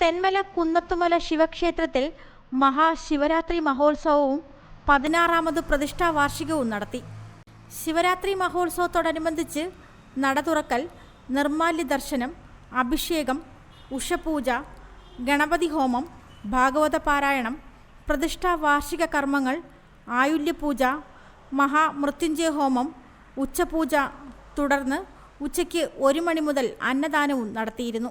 തെന്മല കുന്നത്തുമല ശിവക്ഷേത്രത്തിൽ മഹാശിവരാത്രി മഹോത്സവവും പതിനാറാമത് പ്രതിഷ്ഠാ വാർഷികവും നടത്തി. ശിവരാത്രി മഹോത്സവത്തോടനുബന്ധിച്ച് നട തുറക്കൽ നിർമാല്യ ദർശനം അഭിഷേകം ഉഷപൂജ ഗണപതി ഹോമം ഭാഗവത പാരായണം പ്രതിഷ്ഠാ വാർഷിക കർമ്മങ്ങൾ ആയുല്യപൂജ മഹാമൃത്യുഞ്ജയ ഹോമം ഉച്ചപൂജ തുടർന്ന് ഉച്ചയ്ക്ക് ഒരു മണി മുതൽ അന്നദാനവും നടത്തിയിരുന്നു.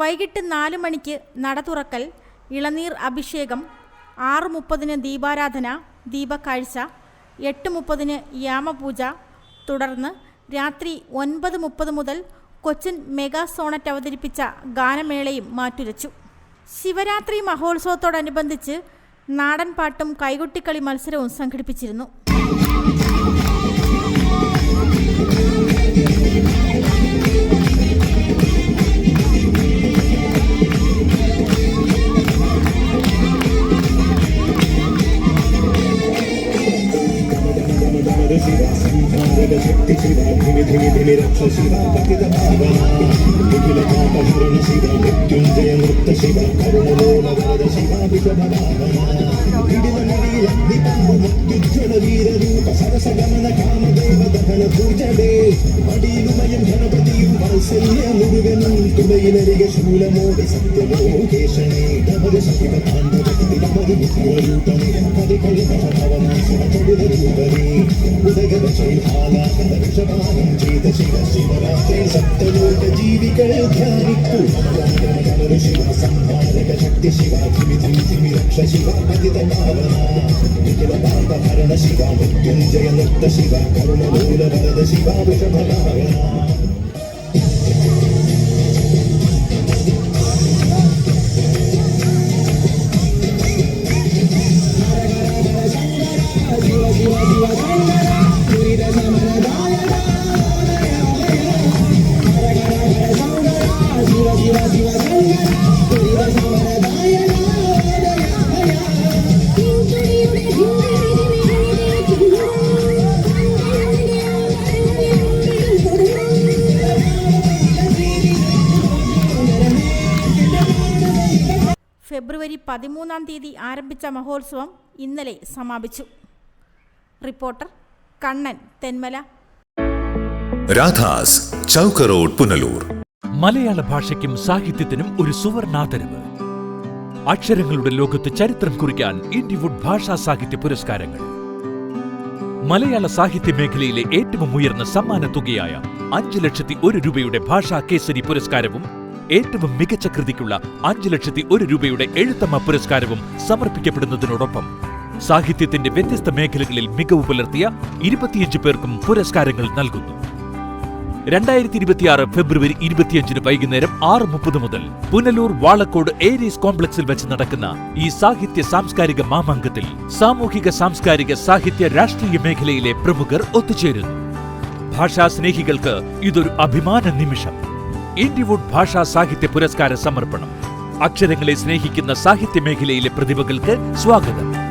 വൈകിട്ട് നാല് മണിക്ക് നട തുറക്കൽ ഇളനീർ അഭിഷേകം ആറ് മുപ്പതിന് ദീപാരാധന ദീപക്കാഴ്ച എട്ട് മുപ്പതിന് യാമപൂജ. തുടർന്ന് രാത്രി ഒൻപത് മുപ്പത് മുതൽ കൊച്ചിൻ മെഗാ സോണറ്റ് അവതരിപ്പിച്ച ഗാനമേളയും മാറ്റുരച്ചു. ശിവരാത്രി മഹോത്സവത്തോടനുബന്ധിച്ച് നാടൻപാട്ടും കൈകൊട്ടിക്കളി മത്സരവും സംഘടിപ്പിച്ചിരുന്നു. ധിമി ധിമി രക്ഷശിവ പതിത നിഖില പാപഹരണ ശിവ മൃത്യുഞ്ജയ നൃത്ത ശിവ കരുണലോലവരദ ശിവ വിഷഭഭാവന വിടിത നിലയിൽ അഗ്നിപമ്പ മൃത്യുജ്വല വീരരൂപ സരസ കാമദേവ ദഹന പൂജടേ മടിയിലുമയം ഗണപതിയും മുഴുവനും തുണയിലരിക ശൂലമോടി പതികളി ഭവന ശിവ തൊടുരൂപണി ഉദകര ശൈലാലാകര വിഷഭാനം ചെയ്ത ശിവ ശിവരാത്രി സപ്തലോക ജീവികൾ ധ്യാനിക്കൂ ശിവ സംഹാരക ശക്തി ശിവ ധിമി ധിമി ധിമി രക്ഷ ശിവ പതിത പാവന നിഖില പാപഹരണ ശിവ മൃത്യുഞ്ജയ നൃത്ത ശിവ കരുണമൂല വരദ ശിവ വിഷഭഭാവന ഫെബ്രുവരി പതിമൂന്നാം തീയതി ആരംഭിച്ച മഹോത്സവം ഇന്നലെ സമാപിച്ചു. റിപ്പോർട്ടർ കണ്ണൻ തെന്മല. രാധാസ് ചൗക്ക് റോഡ് പുനലൂർ. മലയാള ഭാഷയ്ക്കും സാഹിത്യത്തിനും ഒരു സുവർണാദരവ്. അക്ഷരങ്ങളുടെ ലോകത്ത് ചരിത്രം കുറിക്കാൻ ഇൻഡിവുഡ് ഭാഷാ സാഹിത്യ പുരസ്കാരങ്ങൾ. മലയാള സാഹിത്യ മേഖലയിലെ ഏറ്റവും ഉയർന്ന സമ്മാന തുകയായ അഞ്ച് ലക്ഷത്തി ഒരു രൂപയുടെ ഭാഷാ കേസരി പുരസ്കാരവും ഏറ്റവും മികച്ച കൃതിക്കുള്ള അഞ്ച് ലക്ഷത്തി ഒരു രൂപയുടെ എഴുത്തമ്മ പുരസ്കാരവും സമർപ്പിക്കപ്പെടുന്നതിനോടൊപ്പം സാഹിത്യത്തിന്റെ വ്യത്യസ്ത മേഖലകളിൽ മികവ് പുലർത്തിയ ഇരുപത്തിയഞ്ച് പേർക്കും പുരസ്കാരങ്ങൾ നൽകുന്നു. രണ്ടായിരത്തി ഇരുപത്തിയാറ് ഫെബ്രുവരി ഇരുപത്തിയഞ്ചിന് വൈകുന്നേരം ആറ് മുപ്പത് മുതൽ പുനലൂർ വാളക്കോട് ഏരീസ് കോംപ്ലക്സിൽ വെച്ച് നടക്കുന്ന ഈ സാഹിത്യ സാംസ്കാരിക മാമാങ്കത്തിൽ സാമൂഹിക സാംസ്കാരിക സാഹിത്യ രാഷ്ട്രീയ മേഖലയിലെ പ്രമുഖർ ഒത്തുചേരുന്നു. ഭാഷാ സ്നേഹികൾക്ക് ഇതൊരു അഭിമാന നിമിഷം. ഇൻഡിവുഡ് ഭാഷാ സാഹിത്യ പുരസ്കാര സമർപ്പണം. അക്ഷരങ്ങളെ സ്നേഹിക്കുന്ന സാഹിത്യ മേഖലയിലെ പ്രതിഭകൾക്ക് സ്വാഗതം.